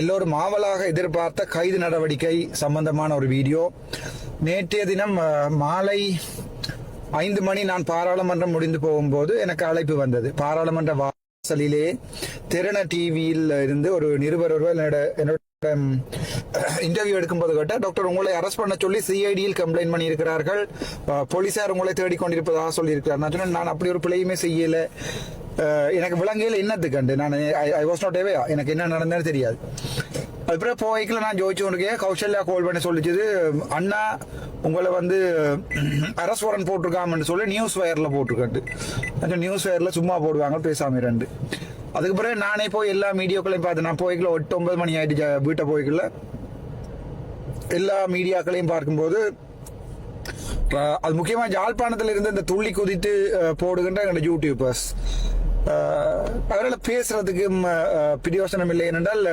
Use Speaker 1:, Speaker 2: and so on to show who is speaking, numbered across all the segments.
Speaker 1: எல்லோரும் ஆவலாக எதிர்பார்த்த கைது நடவடிக்கை சம்பந்தமான ஒரு வீடியோ. நேற்றைய தினம் மாலை ஐந்து மணி நான் பாராளுமன்றம் முடிந்து போகும்போது எனக்கு அழைப்பு வந்தது. பாராளுமன்ற வாசலிலே திறன டிவியில் இருந்து ஒரு நிருபர் ஒருவர் என்னோட என்னோட இன்டர்வியூ எடுக்கும்போது கேட்ட டாக்டர் உங்களை அரெஸ்ட் பண்ண சொல்லி சிஐடியில் கம்ப்ளைண்ட் பண்ணியிருக்கிறார்கள். போலீசார் உங்களை தேடிக்கொண்டிருப்பதாக சொல்லியிருக்கிறார். நான் சொன்னேன் நான் அப்படி ஒரு பிழையுமே செய்யலை. Uh, எனக்கு விலங்கையில் என்னத்துக்கண்டு கண்டு? நான் ஐ வாஸ் நாட் எவையா எனக்கு என்ன நடந்ததுன்னு தெரியாது. அதுக்கப்புறம் போய்க்கில் நான் ஜோதிச்சு கொண்டிருக்கேன் கௌசல்யா கால் பண்ணி சொல்லிச்சது அண்ணா உங்களை வந்து அரசு வாரன் போட்டிருக்காமன்னு சொல்லி நியூஸ் வயரில் போட்டிருக்காண்டு. நியூஸ் வயரில் சும்மா போடுவாங்க பேசாம ரெண்டு அதுக்கு பிறகு நானே போய் எல்லா மீடியாக்களையும் பார்த்து நான் போய்க்கல எட்டு ஒன்பது மணி ஆயிடுச்சு வீட்டை போய்க்கல. எல்லா மீடியாக்களையும் பார்க்கும்போது அது முக்கியமாக ஜாழ்ப்பாணத்தில் இருந்து இந்த துள்ளி குதித்து போடுகின்ற எங்களோட யூடியூபர்ஸ் அவரால் பேசுறதுக்கு பிரியோசனம் இல்லை ஏனென்றால்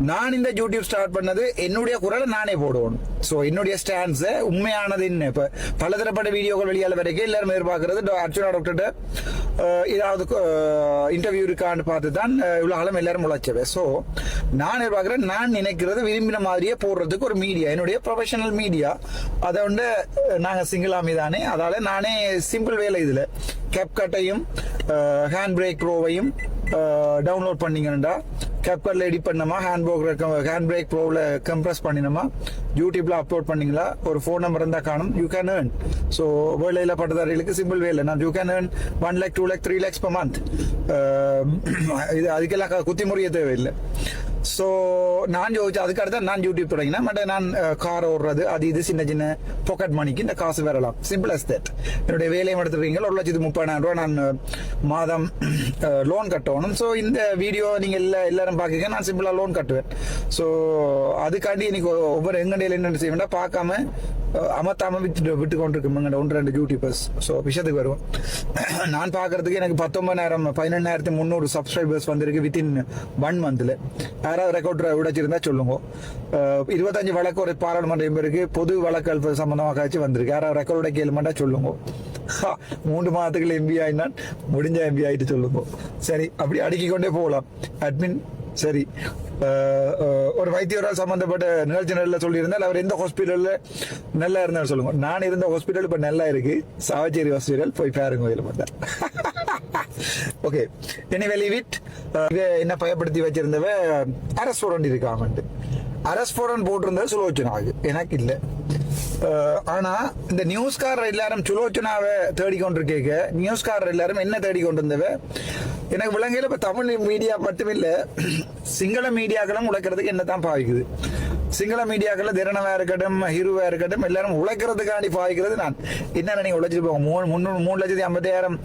Speaker 1: நான் இந்த யூடியூப் ஸ்டார்ட் பண்ணது என்னுடைய குரலை நானே போடுவோம் ஸோ என்னுடைய ஸ்டாண்ட்ஸ் உண்மையானது என்ன? இப்போ பலதரப்பட்ட வீடியோக்கள் வெளியால வரைக்கும் எல்லாரும் எதிர்பார்க்கறது. டா- அர்ச்சனா டாக்டர்கிட்ட ஏதாவது இன்டர்வியூ இருக்கான்னு பார்த்து தான் இவ்வளோ காலம் எல்லாரும் உழைச்சவை ஸோ நான் எதிர்பார்க்கிறேன் நான் நினைக்கிறத விரும்பின மாதிரியே போடுறதுக்கு ஒரு மீடியா என்னுடைய ப்ரொஃபஷனல் மீடியா அதை வந்து நாங்கள் சிங்கிளாமி தானே. அதால் நானே சிம்பிள் வேலை இதில். கேப் கட்டையும் ஹேண்ட் பிரேக் ரோவையும் டவுன்லோட் பண்ணீங்கன்னா கேப்கட்ல எடிட் பண்ணமா ஹேண்ட் ப்ரோக் ஹேண்ட் பிரேக் ப்ரோவில் கம்ப்ரஸ் பண்ணினோமா யூடியூப்ல அப்லோட் பண்ணீங்களா? ஒரு ஃபோன் நம்பர் இருந்தால் காணும். யூ கேன் ஏர்ன் ஸோ வேலையில் பட்டதாரிகளுக்கு சிம்பிள் வேலை நான் you can earn one lakh two lakh three lakhs per month இது அதுக்கெல்லாம் க- குத்தி முறிய தேவையில்லை. ஸோ நான் யோசிச்சு அதுக்கு அடுத்து நான் யூடியூப் தொடங்கினேன். பட் நான் கார் ஓடுறது அது இது சின்ன சின்ன பாக்கெட் மணிக்கு இந்த காசு வரலாம். சிம்பிள் அஸ் தட் என்னுடைய வேலையை எடுத்துருக்கீங்க ஒரு லட்சத்து முப்பதாயிரம் ரூபாய் நான் மாதம் லோன் கட்டணும். ஸோ இந்த வீடியோ நீங்க எல்லா எல்லாரும் பார்க்கீங்க நான் சிம்பிளா லோன் கட்டுவேன். ஸோ அதுக்காண்டி இன்னைக்கு ஒவ்வொரு எங்கடையில் என்னென்ன செய்ய பார்க்காம அமத்தாம விட்டு விட்டு கொண்டிருக்கோம் ஒன்று ரெண்டு யூடியூபர்ஸ் ஸோ விஷயத்துக்கு வருவோம். நான் பார்க்கறதுக்கு எனக்கு பத்தொன்பதாயிரம் பதினெண்ணாயிரத்தி முந்நூறு சப்ஸ்கிரைபர்ஸ் வந்திருக்கு வித்தின் ஒன் மந்த்ல யாராவது ரெக்கார்ட் உடைச்சிருந்தா சொல்லுங்க. இருபத்தஞ்சு வழக்கு ஒரு பாராளுமன்ற எம்பருக்கு பொது வழக்கு சம்பந்தமாக ஆச்சு வந்திருக்கு. யாராவது ரெக்கார்ட் உடைக்க கேளுமாட்டா சொல்லுங்க. மூன்று மாதத்துக்குள்ள எம்பி ஆயினான் முடிஞ்ச எம்பி ஆயிட்டு சொல்லுங்க. சரி அப்படி அடுக்கிக் கொண்டே போகலாம். அட்மின் சரி. ஒரு வைத்தியரால் சம்பந்தப்பட்ட நிகழ்ச்சி நல்ல சொல்லியிருந்தால் அவர் எந்த ஹாஸ்பிட்டல்ல நல்லா இருந்தாலும் சொல்லுங்க. நான் இருந்த ஹாஸ்பிட்டல் இப்ப நல்லா இருக்கு. சாவச்சேரி ஹாஸ்பிட்டல் போய் பாருங்க இதில் பார்த்தா ஓகே என்னை வெளி இட் என்ன பயப்படுத்தி வச்சிருந்தவ அரஸ் வாரண்ட் இருக்காமட்டு அரஸ் வாரண்ட் போட்டிருந்தது சுலோச்சனாவுக்கு எனக்கு இல்லை. ஆனா இந்த நியூஸ்காரர் எல்லாரும் சுலோச்சனாவை தேடிக்கொண்டிருக்க நியூஸ்காரர் எல்லாரும் என்ன தேடிக்கொண்டிருந்தவ எனக்கு விலங்கையில் இப்போ தமிழ் மீடியா மட்டுமில்லை சிங்கள மீடியாக்களும் உழைக்கிறதுக்கு என்ன தான் பாவிக்குது. சிங்கள மீடியாக்களில் திறனவா இருக்கட்டும் ஹீரோவா இருக்கட்டும் எல்லாரும் உழைக்கிறதுக்காண்டி பாவிக்கிறது நான். என்னென்ன நீங்கள் உழைச்சிட்டு போங்க? மூணு முந்நூறு மூணு லட்சத்தி ஐம்பத்தாயிரம்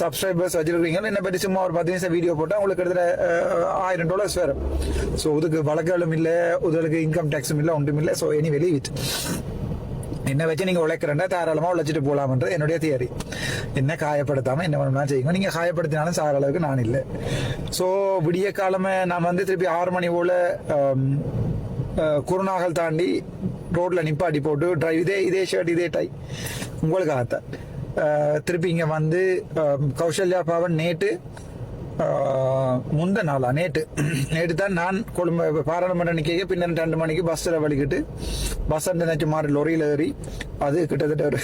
Speaker 1: சப்ஸ்கிரைபர்ஸ் வச்சிருக்கீங்க. என்ன பற்றி சும்மா ஒரு பத்து நிமிஷம் வீடியோ போட்டால் உங்களுக்கு கிட்டத்தட்ட ஆயிரம் டாலர்ஸ் வரும். ஸோ இதுக்கு வழக்குகளும் இல்லை இதுக்கு இன்கம் டேக்ஸும் இல்லை ஒன்றும் இல்லை. ஸோ எனி வெளி விட் என்ன வச்சு நீங்க உழைக்கிறேன்டா தாராளமா உழைச்சிட்டு போலாம்ன்ற என்னுடைய தியரி என்ன காயப்படுத்தாம என்ன பண்ணலாம் செய்யுங்க. நீங்க காயப்படுத்தினாலும் சாகிற அளவுக்கு நான் இல்லை. ஸோ விடிய காலமே நான் வந்து திருப்பி ஆறு மணி போல um, குருநாகல் தாண்டி ரோட்ல நிப்பாட்டி போட்டு டிரைவ் இதே இதே ஷர்ட் இதே டை உங்களுக்காகத்தான். ஆத்த திருப்பி இங்க வந்து கௌசல்யா பவன் நேட்டு முந்த நாளா நேற்று நேற்று தான் நான் கொழும்பு பாராளுமன்ற நிக்க பின்னர் ரெண்டு மணிக்கு பஸ்ஸில் வலிக்கிட்டு பஸ் நினைச்சு மாறி லொரியில் ஏறி அது கிட்டத்தட்ட ஒரு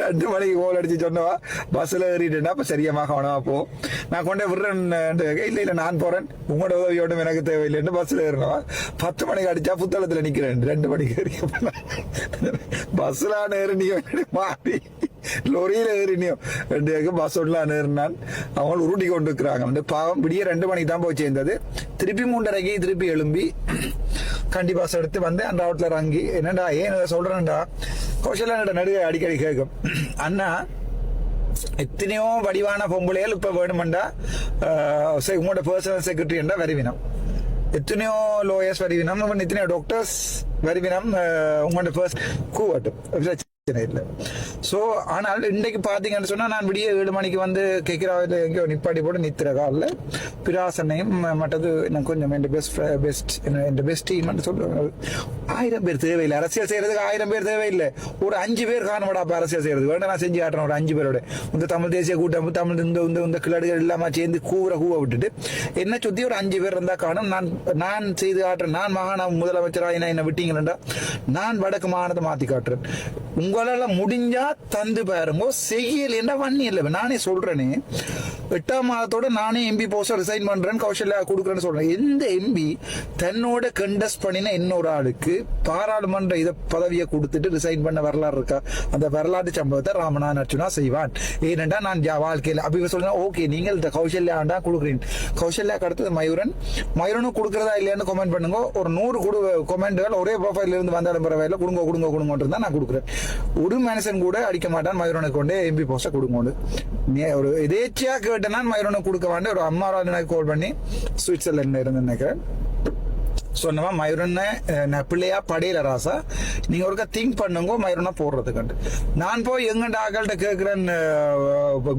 Speaker 1: ரெண்டு மணிக்கு கோல் அடிச்சு சொன்னவா பஸ்ஸில் ஏறிட்டேன்னா அப்போ சரியாக காணவா போ. நான் கொண்டே விடுறேன் இல்லை இல்லை நான் போறேன். உங்களோட உதவியோடும் எனக்கு தேவையில்லைன்னு பஸ்ஸில் ஏறினவா. பத்து மணிக்கு அடிச்சா புத்தளத்தில் நிற்கிறேன் ரெண்டு மணிக்கு ஏறி பஸ்ஸில் ஏறி நீ மாறி லொரியில ஏறினியோ ரெண்டு பஸ் ஒன்றில் ஏறினான் அவங்க உருட்டி கொண்டு இருக்கிறாங்க வந்து பாவம் விடிய ரெண்டு மணிக்கு தான் போய் சேர்ந்தது திருப்பி மூன்றரைக்கு திருப்பி எழும்பி கண்டி பாஸ் எடுத்து வந்து அந்த ரோட்ல இறங்கி என்னடா ஏன் இதை சொல்றேன்டா? கௌசல்யா நடுவே அடிக்கடி கேட்கும். அண்ணா எத்தனையோ வடிவான பொம்பளைகள் இப்ப வேணுமெண்டா சரி, உங்களோட பர்சனல் செக்ரட்டரி என்றா வருவினம் எத்தனையோ லோயர்ஸ் வருவினம் இத்தனையோ டாக்டர்ஸ் வருவினம் உங்களோட பர்ஸ் கூவட்டும் பிரச்சனை இல்லை. ஸோ ஆனால் இன்றைக்கு பார்த்தீங்கன்னு சொன்னா நான் விடிய ஏழு மணிக்கு வந்து கேட்கிறாவில் எங்கேயோ நிப்பாடி போட்டு நித்திர காலில் பிராசனையும் மற்றது எனக்கு கொஞ்சம் என் பெஸ்ட் பெஸ்ட் என் பெஸ்ட் டீம் சொல்லுவாங்க. ஆயிரம் பேர் தேவையில்லை. அரசியல் செய்யறதுக்கு ஆயிரம் பேர் தேவையில்லை. ஒரு அஞ்சு பேர் காணப்படா அப்போ அரசியல் செய்யறது. வேண்டாம் நான் செஞ்சு காட்டுறேன் ஒரு அஞ்சு பேரோட. இந்த தமிழ் தேசிய கூட்டம் தமிழ் இந்த இந்த இந்த கிளடுகள் இல்லாமல் சேர்ந்து கூற கூவ விட்டுட்டு என்ன சுத்தி ஒரு அஞ்சு பேர் இருந்தா காணும். நான் நான் செய்து காட்டுறேன். நான் மகாணம் முதலமைச்சராக என்ன என்ன விட்டீங்களா நான் வடக்கு மாகாணத்தை மாத்தி காட்டுறேன். உங்களால முடிஞ்சா தந்து பாருங்க. செய்யலைன்னா வண்ணி இல்லை. நானே சொல்றேனே. எட்டாம் மாதத்தோட நானே எம்பி போஸ்ட் ரிசைன் பண்றேன் கௌசல்யா கொடுக்குறேன்னு சொல்றேன் எந்த எம்பி தன்னோட கண்டஸ்ட் பண்ணின இன்னொரு ஆளுக்கு பாராளுமன்ற இத பதவியை கொடுத்துட்டு ரிசைன் பண்ண வரலாறு இருக்கா? அந்த வரலாற்று சம்பவத்தை ராமனா அர்ச்சுனா செய்வான். ஏனென்றா நான் வாழ்க்கையில் அப்படி சொல்றேன் ஓகே நீங்கள் இந்த தான் கொடுக்குறேன் கௌஷல்யா அடுத்தது மயூரன். மயூரனும் கொடுக்குறதா இல்லையான்னு கமெண்ட் பண்ணுங்க. ஒரு நூறு கொடு கமெண்ட்கள் ஒரே ப்ரொஃபைல இருந்து வந்தாலும் பரவாயில்ல கொடுங்க கொடுங்க கொடுங்கன்றது தான் நான் கொடுக்குறேன். ஒரு மனுஷன் கூட அடிக்க மாட்டான் மயூரனுக்கு கொண்டு எம்பி போஸ்டை கொடுங்க ஒரு எதேச்சியாக விட்டேன்னா மயூரனுக்கு கொடுக்க வேண்டிய ஒரு அம்மா எனக்கு கால் பண்ணி சுவிட்சர்லாந்து இருந்து நினைக்கிறேன். சொன்னமா மயூரனை பிள்ளையா படையில ராசா நீங்க ஒருக்கா திங்க் பண்ணுங்க மயூரனை போடுறதுக்கு நான் போய் எங்கண்ட ஆக்கள்கிட்ட கேட்கிறேன்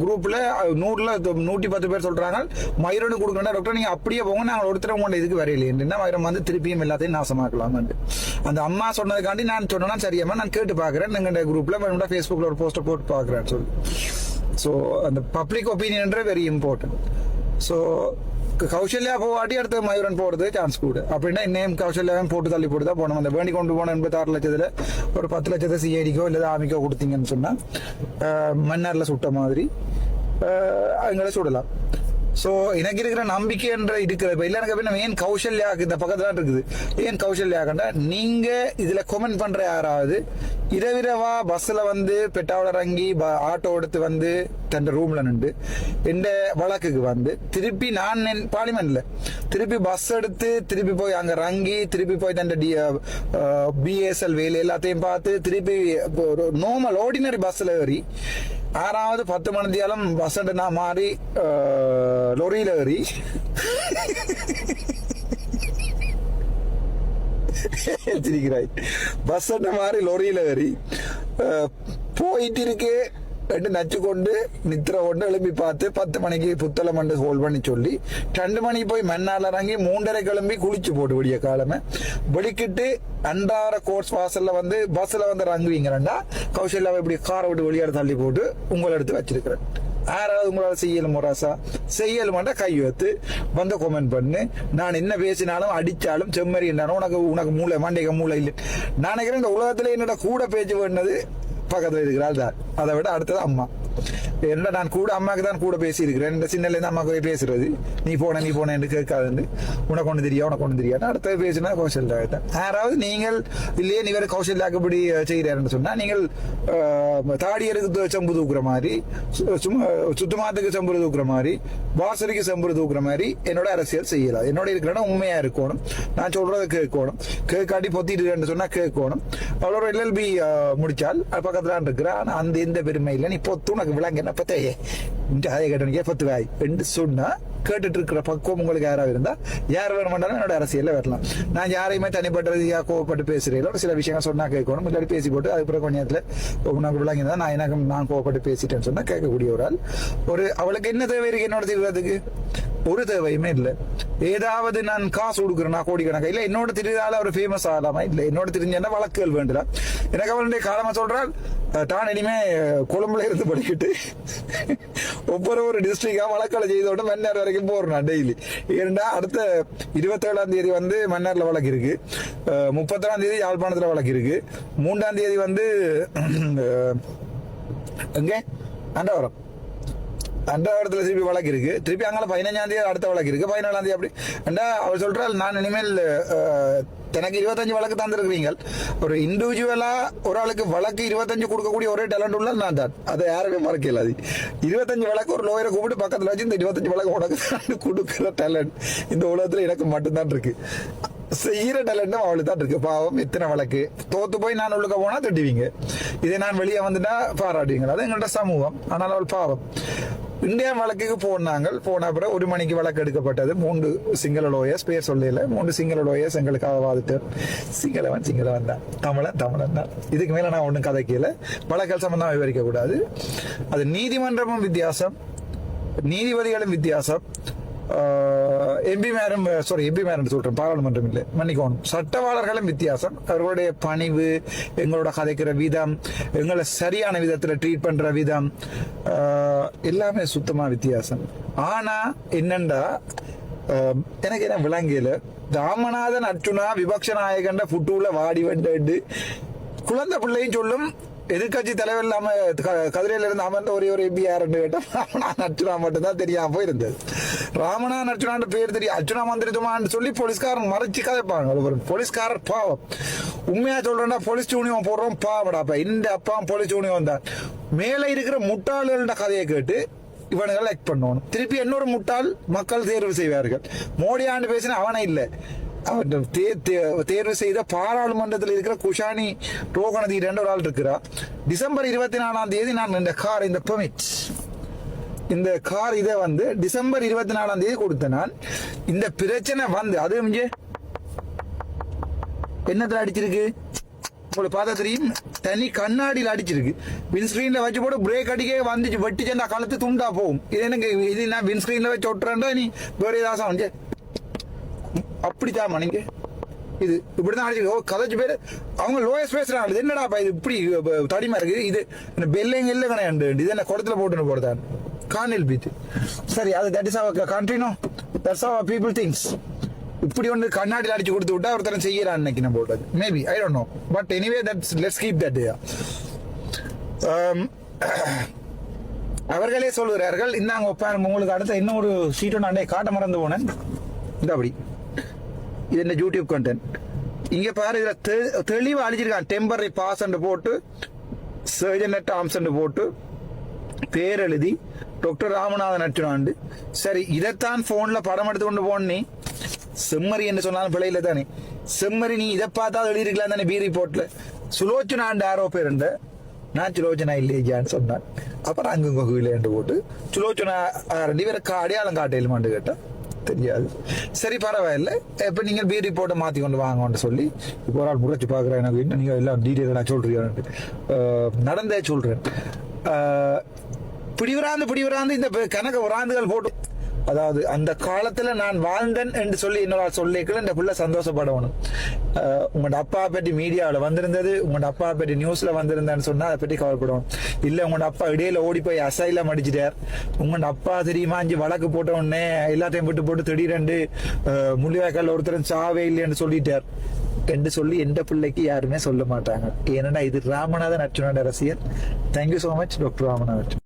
Speaker 1: குரூப்ல நூறுல நூற்றி பத்து பேர் சொல்றாங்க மயூரனு கொடுக்கணும் டாக்டர் நீங்க அப்படியே போங்க நாங்கள் ஒருத்தர் உங்களை இதுக்கு வரையிலேன்னா மயூரம் வந்து திருப்பியும் எல்லாத்தையும் நாசமாக்கலாம் அந்த அம்மா சொன்னதுக்காண்டி நான் சொன்னா சரியாம நான் கேட்டு பாக்குறேன் எங்கண்ட குரூப்ல ஃபேஸ்புக்ல ஒரு போஸ்டர் போட்டு பாக்குறேன் சொல்லி. ஸோ அந்த public opinion very important so Kausalya போவாட்டி அடுத்து மயூரன் போடுறது சான்ஸ் கூடு. அப்படின்னா இன்னும் கௌசல்யாவும் போட்டு தள்ளி போட்டு தான் போனோம் அந்த வேண்டி கொண்டு போன எண்பத்தாறு லட்சத்துல ஒரு பத்து லட்சத்தை சிஐடிக்கோ இல்லை ஆமிக்கோ கொடுத்தீங்கன்னு சொன்னால் மன்னாரில் சுட்ட மாதிரி அஹ், சுடலாம். ஸோ எனக்கு இருக்கிற நம்பிக்கை என்ற இருக்கிற இப்போ இல்லை எனக்கு என்ன ஏன் கௌசல்யாக்கு இந்த பக்கத்துல இருக்குது. ஏன் கௌசல்யாக்கண்டா நீங்க இதுல கொமெண்ட் பண்ற யாராவது இரவிரவா பஸ்ல வந்து பெட்டாவில் இறங்கி ப- ஆட்டோ எடுத்து வந்து தன் ரூம்ல நின்று எந்த வழக்குக்கு வந்து திருப்பி நான் என் பார்லிமெண்ட்ல திருப்பி பஸ் எடுத்து திருப்பி போய் அங்க இறங்கி திருப்பி போய் தன் பிஎஸ்எல் uh, வேலை எல்லாத்தையும் பார்த்து திருப்பி நார்மல் ஆர்டினரி பஸ்ல ஏறி ஆறாவது பத்து மணித்தியாலம் பஸ் நான் மாறி லொரியில ஏறி சிரிக்கிறாய் பஸ் மாதிரி லொரியில ஏறி போயிட்டு இருக்கே ரெண்டு நச்சு கொண்டு நித்திர கொண்டு எழுப்பி பார்த்து பத்து மணிக்கு புத்தள மண்டு ஹோல் பண்ணி சொல்லி ரெண்டு மணிக்கு போய் மண்ணால் இறங்கி மூன்றரை கிளம்பி குளிச்சு போட்டு விடிய காலமே வெளிக்கிட்டு அன்றாட கோர்ஸ் வாசல்ல வந்து பஸ்ல வந்து இறங்குவீங்கிறண்டா கௌசல்யாவை இப்படி காரை விட்டு வெளியாட தள்ளி போட்டு உங்களை எடுத்து வச்சிருக்கிறேன் யாராவது உங்களால முராசா ராசா செய்யலுமாண்டா கை வைத்து வந்து கொமெண்ட் பண்ணு நான் என்ன பேசினாலும் அடிச்சாலும் செம்மறி என்னாலும் உனக்கு உனக்கு மூளை மண்டைக்கு மூளை இல்லை நான் நினைக்கிறேன் இந்த உலகத்துல என்னோட கூட பேச்சு பண்ணது பக்கத்தில் இருக்கிறாள் தான் அதை விட அடுத்தது அம்மா. என்ன நான் கூட அம்மாக்கு தான் கூட பேசியிருக்கிறேன். இந்த சின்னலேருந்து இருந்து அம்மாக்கு போய் பேசுறது. நீ போன நீ போன என்று கேட்காதுன்னு. உனக்கு ஒண்ணு தெரியா உனக்கு ஒண்ணு தெரியாது அடுத்தது பேசினா கௌசல்யா யாராவது நீங்கள் இல்லையே நீ வேற கௌசல்யாக்கு இப்படி செய்கிறாருன்னு சொன்னா நீங்கள் தாடியருக்கு செம்பு தூக்குற மாதிரி சு- சும்மா சுத்தமாத்துக்கு செம்பு தூக்குற மாதிரி வாசலுக்கு செம்பு தூக்குற மாதிரி என்னோட அரசியல் செய்யலாம். என்னோட இருக்கிற உண்மையா இருக்கணும். நான் சொல்றதை கேட்கணும். கேட்காட்டி பொத்திட்டு சொன்னா கேட்கணும். அவ்வளோ எல்எல்பி முடிச்சால் அது இருக்கிறான். இருக்கிற அந்த எந்த பெருமை இல்லை நீ பொத்து உனக்கு விளங்க என்ன பத்தையே? இந்த அதை கேட்டனுக்கே பத்து வாய் என்று சொன்னா கேட்டுட்டு இருக்கிற பக்குவம் உங்களுக்கு யாராவது இருந்தா யார் வேணுமென்றாலும் என்னோட அரசியல்ல வரலாம். நான் யாரையுமே தனிப்பட்ட ரீதியா கோவப்பட்டு பேசுறீங்களோ சில விஷயங்கள் சொன்னா கேட்கணும். முன்னாடி பேசி போட்டு அதுக்கப்புறம் கொஞ்ச நேரத்துல உனக்கு விளங்கினா நான் எனக்கு நான் கோவப்பட்டு பேசிட்டேன்னு சொன்னா கேட்கக்கூடிய ஒரு ஆள். ஒரு அவளுக்கு என்ன தேவை இருக்கு என்னோட தீர்வதுக்கு ஒரு தேவையுமே இல்லை. ஏதாவது நான் காசு கொடுக்குறேன் நான் கோடிக்கணக்கா இல்ல என்னோட தெரியாத அவர் ஃபேமஸ் ஆகலாமா? இல்ல என்னோட தெரிஞ்சா வழக்குகள் வேண்டாம் எனக்கு அவருடைய காலமா சொல்றாள் தான் இனிமே கொழும்புல இருந்து படிக்கிட்டு. ஒவ்வொரு ஒரு டிஸ்ட்ரிக்டா வழக்கலை செய்தோட மன்னார் வரைக்கும் போறேன் டெய்லி ஏன்னா அடுத்த இருபத்தேழாம் தேதி வந்து மன்னார்ல வழக்கு இருக்கு. முப்பத்தேழாம் தேதி யாழ்ப்பாணத்துல வழக்கு இருக்கு. மூன்றாம் தேதி வந்து எங்கே? அண்டவரம். அண்டாவரத்துல திருப்பி வழக்கு இருக்கு. திருப்பி அங்கே பதினஞ்சாம் தேதி அடுத்த வழக்கு இருக்கு. பதினேழாம் தேதி அப்படி. அண்டா அவர் சொல்றாள் நான் இனிமேல் எனக்கு இருபத்தஞ்சு வழக்கு தந்திருக்கிறீங்க ஒரு இண்டிவிஜுவலா ஒரு ஆளுக்கு வழக்கு இருபத்தஞ்சு கொடுக்கக்கூடிய ஒரே டேலண்ட் உள்ள நான் தான். அதை யாருமே மறக்கல அது இருபத்தஞ்சு வழக்கு ஒரு லோயரை கூப்பிட்டு பக்கத்தில் வச்சு இந்த இருபத்தஞ்சு வழக்கு உனக்கு தான் கொடுக்குற டேலண்ட் இந்த உலகத்துல எனக்கு மட்டும்தான் இருக்கு. செய்கிற டேலண்ட்டும் அவளுக்கு தான் இருக்கு. பாவம் எத்தனை வழக்கு. தோத்து போய் நான் உள்ளுக்க போனா திட்டுவீங்க. இதை நான் வெளியே வந்துட்டா பாராட்டுவீங்க. அது எங்கள்ட்ட சமூகம். ஆனால் அவள் பாவம். இந்தியா வழக்குக்கு போனாங்கள் போன அப்புறம் ஒரு மணிக்கு வழக்கு எடுக்கப்பட்டது. மூன்று சிங்கள லோயர்ஸ் பேர் சொல்லல மூன்று சிங்கள லோயர்ஸ் எங்களுக்காக வாதிட்டு சிங்களவன் சிங்களவன் தான். தமிழன் தமிழன் தான். இதுக்கு மேல நான் ஒன்றும் கீழே வழக்கல் சம்பந்தம் விவரிக்க கூடாது. அது நீதிமன்றமும் வித்தியாசம். நீதிபதிகளும் வித்தியாசம். MP madam sorry MP madam சொல்றேன் பாராளுமன்றம் இல்லை மன்னிக்கணும் சட்டவாளர்களும் வித்தியாசம் அவர்களுடைய பணிவு எங்களோட கதைக்கிற விதம் எங்களை சரியான விதத்துல ட்ரீட் பண்ற விதம் எல்லாமே சுத்தமா வித்தியாசம். ஆனா என்னண்டா எனக்கு என்ன விளங்கியல ராமநாதன் அர்ச்சுனா விபக்ஷ நாயகண்ட புட்டூல வாடி வண்டு குழந்தை பிள்ளையும் சொல்லும் எதிர்கட்சி தலைவர் இல்லாம க- கதிரையில இருந்து அமர்ந்த ஒரே ஒரு எம்பி யாருன்னு கேட்டா ராமநாதன் அர்ச்சுனா மட்டும்தான் தெரியாம போயிருந்தது. ராமனா அர்ச்சுனான்ற பேர் தெரியும் அர்ச்சுனா மந்திரிதுமான்னு சொல்லி போலீஸ்காரன் மறைச்சு கதைப்பாங்க. ஒரு போலீஸ்காரர் பாவம். உண்மையா சொல்றேன்னா போலீஸ் யூனியன் போடுறோம் பாவடாப்ப இந்த அப்பா போலீஸ் யூனியம் தான். மேல இருக்கிற முட்டாளர்கள கதையை கேட்டு இவனுங்களை லைக் பண்ணுவோம் திருப்பி இன்னொரு முட்டாள் மக்கள் தேர்வு செய்வார்கள். மோடி ஆண்டு அவனை இல்லை. தேர்வு செய்த பாராளுமன்றத்தில் இருக்கிற குஷானி ரோகணதி ரெண்டு ஒரு ஆள் இருக்கிறா. டிசம்பர் இருபத்தி நாலாம் தேதி நான் இந்த கார் இந்த பெர்மிட் இந்த கார் இதை வந்து டிசம்பர் இருபத்தி நாலாம் தேதி கொடுத்த நான். இந்த பிரச்சனை வந்து அது இங்கே என்னத்துல அடிச்சிருக்கு? உங்களுக்கு பார்த்தா தெரியும்? தனி கண்ணாடியில் அடிச்சிருக்கு. விண்ஸ்கிரீன்ல வச்சு போட்டு பிரேக் அடிக்கே வந்துச்சு. வெட்டிச்சு அந்த கழுத்து துண்டா போகும். இது எனக்கு இது நான் விண்ஸ்கிரீன்ல வச்சு ஒட்டுறேன்டா நீ? வேறு ஏதாவது வந்து அப்படிதான் மனைங்க இது இப்படிதான் அடிச்சு ஓ கதைச்சு பேர். அவங்க லோயஸ் பேசுறாங்க என்னடா என்னடாப்பா இது இப்படி தடிமா இருக்கு இது என்ன பெல்லைங்க இல்லை கிடையாது இது என்ன குடத்துல போட்டுன்னு போடுதான் கார்னில் பீத்து சரி அது தட் இஸ் அவர் கண்ட்ரினோ தட்ஸ் அவர் பீப்புள் திங்ஸ் இப்படி ஒன்று கண்ணாடியில் அடிச்சு கொடுத்து விட்டா ஒருத்தரம் செய்யறான் இன்னைக்கு நம்ம போட்டது maybe I don't know but anyway that's let's keep that அவர்களே சொல்கிறார்கள் இந்தாங்க உட்காருங்க உங்களுக்கு அடுத்த இன்னொரு சீட்டு நான் காட்ட மறந்து போனேன். இந்த அப்படி. இது என்ன யூடியூப் கண்டென்ட் இங்க பாரு இதுல தெளிவா அழிச்சிருக்கான் டெம்பரரி பாஸ் போட்டு சர்ஜன் டாம்ஸ் போட்டு பேர் எழுதி டாக்டர் ராமநாதன் அச்சுனாண்டு சரி இதைத்தான் போன்ல படம் எடுத்து கொண்டு போனே செம்மறி என்று சொன்னாலும் பிழையில தானே செம்மறி நீ இதை பார்த்தா எழுதிருக்கலாம் தானே பி ரிப்போர்ட்ல சுலோச்சனாண்டு ஆரோ இருந்த நான் சுலோச்சனா இல்லையான்னு சொன்னான் அப்புறம் அங்கும் கீழேண்டு போட்டு சுலோச்சனா ரெண்டு பேருக்கு அடையாளம் காட்டையிலுமாண்டு கேட்டேன் தெரியாது. சரி பரவாயில்ல. இப்போ நீங்கள் பி ரிப்போர்ட்டை மாற்றி கொண்டு வாங்கன்னு சொல்லி இப்போ ஒரு ஆள் முறைச்சு பார்க்குறேன் எனக்கு இன்னும் நீங்கள் எல்லாம் டீட்டெயில் நான் சொல்றீங்க? நடந்தே சொல்கிறேன் பிடிவராந்து பிடிவராந்து இந்த கணக்கு கணக்கு ஆண்டுகள் போட்டு அதாவது அந்த காலத்துல நான் வாழ்ந்தேன் என்று சொல்லி இன்னொரு சொல்லிக்கல இந்த பிள்ளை சந்தோஷப்படணும். உங்களோட அப்பா பற்றி மீடியாவில் வந்திருந்தது உங்களோட அப்பா பற்றி நியூஸ்ல வந்திருந்தேன்னு சொன்னா அதை பற்றி கவலைப்படும் இல்ல உங்களோட அப்பா இடையில ஓடி போய் அசைலம் மடிச்சிட்டார் உங்களோட அப்பா தெரியுமா இஞ்சி வழக்கு போட்ட உடனே எல்லாத்தையும் விட்டு போட்டு திடீரெண்டு முள்ளிவாய்க்கால் ஒருத்தரும் சாவே இல்லைன்னு சொல்லிட்டார் என்று சொல்லி எந்த பிள்ளைக்கு யாருமே சொல்ல மாட்டாங்க. ஏன்னா இது ராமநாதன் அர்ச்சுனோட ரசிகர் thank you so much doctor Ramanathan